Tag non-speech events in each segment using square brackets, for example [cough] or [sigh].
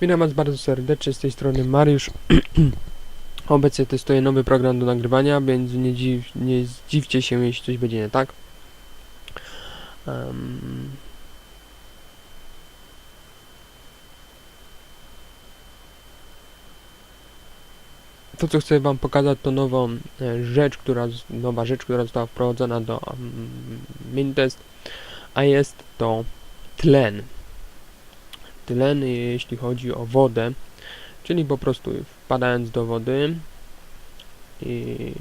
Witam Was bardzo serdecznie, z tej strony Mariusz. [clears throat] Obecnie testuję nowy program do nagrywania, więc nie, dziw, nie zdziwcie się, jeśli coś będzie nie tak. Em, To co chcę Wam pokazać to nową e, rzecz, która, nowa rzecz, która została wprowadzona do mm, Mintest, a jest to tlen tlen, jeśli chodzi o wodę, czyli po prostu wpadając do wody i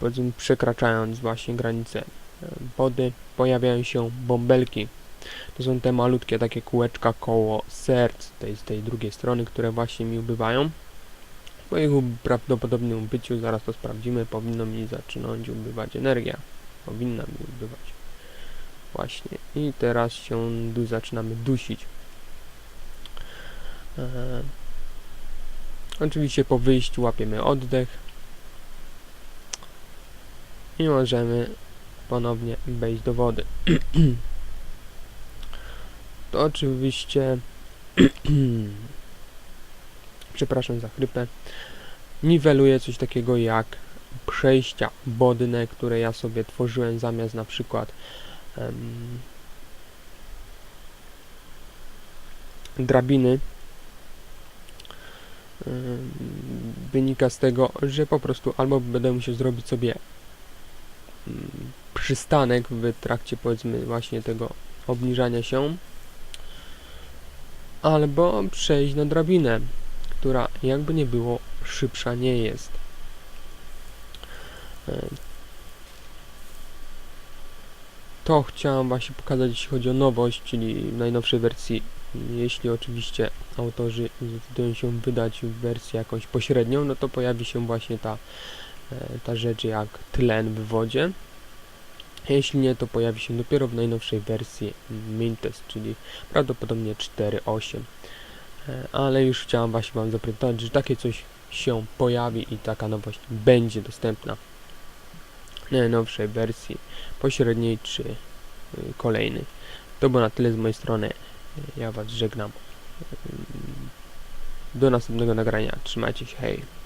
powiedzmy przekraczając właśnie granicę e, wody, pojawiają się bąbelki. To są te malutkie takie kółeczka koło serc tej, z tej drugiej strony, które właśnie mi ubywają. Po ich prawdopodobnym ubyciu, zaraz to sprawdzimy, powinno mi zaczynać ubywać energia. Powinna mi ubywać. Właśnie. I teraz się du zaczynamy dusić. E, oczywiście po wyjściu łapiemy oddech. I możemy ponownie wejść do wody. [clears throat] to oczywiście [clears throat] przepraszam za chrypę niweluje coś takiego jak przejścia wodne, które ja sobie tworzyłem zamiast na przykład drabiny wynika z tego, że po prostu albo będę musiał zrobić sobie przystanek w trakcie powiedzmy właśnie tego obniżania się albo przejść na drabinę, która jakby nie było szybsza nie jest. E, to chciałam właśnie pokazać, jeśli chodzi o nowość, czyli w najnowszej wersji, jeśli oczywiście autorzy zdecydują się wydać wersję jakąś pośrednią, no to pojawi się właśnie ta, e, ta rzecz jak tlen w wodzie. Jeśli nie, to pojawi się dopiero w najnowszej wersji Mintest, czyli prawdopodobnie 4.8. E, Ale już chciałam właśnie Wam zaprezentować, że takie coś się pojawi i taka nowość będzie dostępna najnowszej wersji pośredniej czy y, kolejnej. To było na tyle z mojej strony. Ja Was żegnam. Do następnego nagrania. Trzymajcie się, hej.